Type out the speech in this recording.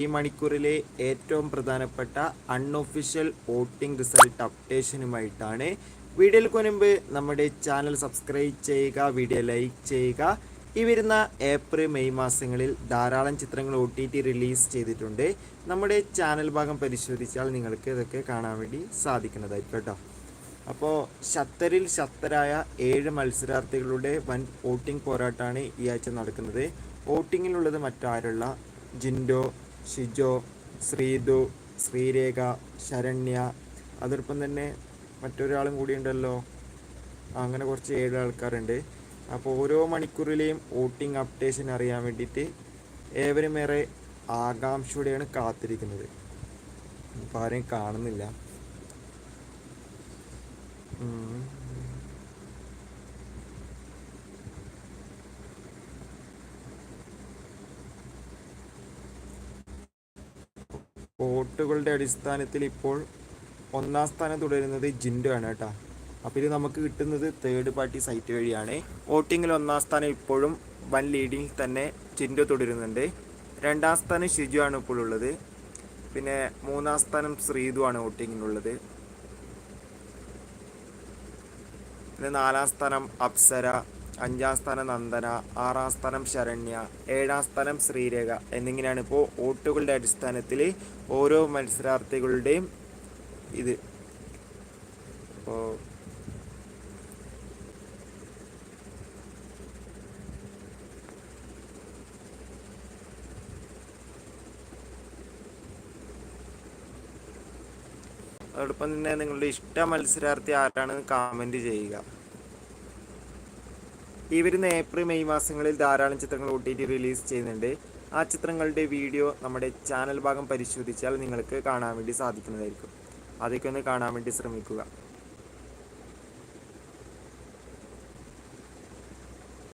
ഈ മണിക്കൂറിലെ ഏറ്റവും പ്രധാനപ്പെട്ട അൺഒഫീഷ്യൽ വോട്ടിംഗ് റിസൾട്ട് അപ്ഡേഷനുമായിട്ടാണ് വീഡിയോയിൽ മുൻപ് നമ്മുടെ ചാനൽ സബ്സ്ക്രൈബ് ചെയ്യുക വീഡിയോ ലൈക്ക് ചെയ്യുക. ഈ വരുന്ന ഏപ്രിൽ മെയ് മാസങ്ങളിൽ ധാരാളം ചിത്രങ്ങൾ ഒ ടി ടി റിലീസ് ചെയ്തിട്ടുണ്ട്. നമ്മുടെ ചാനൽ ഭാഗം പരിശോധിച്ചാൽ നിങ്ങൾക്ക് ഇതൊക്കെ കാണാൻ വേണ്ടി സാധിക്കുന്നതായിരിക്കും കേട്ടോ അപ്പോൾ ശത്തരിൽ ശക്തരായ ഏഴ് മത്സരാർത്ഥികളുടെ വൻ വോട്ടിംഗ് പോരാട്ടമാണ് ഈ ആഴ്ച നടക്കുന്നത്. വോട്ടിങ്ങിലുള്ളത് മറ്റാരുള്ള? ജിൻഡോ ഷിജോ ശ്രീതു ശ്രീരേഖ ശരണ്യ അതോടൊപ്പം തന്നെ മറ്റൊരാളും കൂടി ഉണ്ടല്ലോ. അങ്ങനെ കുറച്ച് ഏഴ് ആൾക്കാരുണ്ട്. അപ്പോൾ ഓരോ മണിക്കൂറിലെയും വോട്ടിംഗ് അപ്ഡേഷൻ അറിയാൻ വേണ്ടിയിട്ട് ഏവരും ഏറെ ആകാംക്ഷയോടെയാണ് കാത്തിരിക്കുന്നത്. ഇപ്പം ആരെയും കാണുന്നില്ല. വോട്ടുകളുടെ അടിസ്ഥാനത്തിൽ ഇപ്പോൾ ഒന്നാം സ്ഥാനം തുടരുന്നത് ജിൻഡോ ആണ് കേട്ടോ. അപ്പോൾ ഇത് നമുക്ക് കിട്ടുന്നത് തേർഡ് പാർട്ടി സൈറ്റ് വഴിയാണ്. വോട്ടിങ്ങിൽ ഒന്നാം സ്ഥാനം ഇപ്പോഴും വൻ ലീഡിങ് തന്നെ ജിൻഡോ തുടരുന്നുണ്ട്. രണ്ടാം സ്ഥാനം ഷിജു ആണ് ഇപ്പോൾ ഉള്ളത്. പിന്നെ മൂന്നാം സ്ഥാനം ശ്രീതു ആണ് വോട്ടിങ്ങിനുള്ളത് പിന്നെ നാലാം സ്ഥാനം അപ്സര അഞ്ചാം സ്ഥാനം നന്ദന ആറാം സ്ഥാനം ശരണ്യ ഏഴാം സ്ഥാനം ശ്രീരേഖ എന്നിങ്ങനെയാണ് ഇപ്പോൾ വോട്ടുകളുടെ അടിസ്ഥാനത്തിൽ ഓരോ മത്സരാർത്ഥികളുടെയും ഇത്. അതോടൊപ്പം തന്നെ നിങ്ങളുടെ ഇഷ്ട മത്സരാർത്ഥി ആരാണെന്ന് കമന്റ് ചെയ്യുക. ഈ വരുന്ന ഏപ്രിൽ മെയ് മാസങ്ങളിൽ ധാരാളം ചിത്രങ്ങൾ ഒ ടി ടി റിലീസ് ചെയ്യുന്നുണ്ട്. ആ ചിത്രങ്ങളുടെ വീഡിയോ നമ്മുടെ ചാനൽ ഭാഗം പരിശോധിച്ചാൽ നിങ്ങൾക്ക് കാണാൻ വേണ്ടി സാധിക്കുന്നതായിരിക്കും. അതൊക്കെ ഒന്ന് കാണാൻ വേണ്ടി ശ്രമിക്കുക.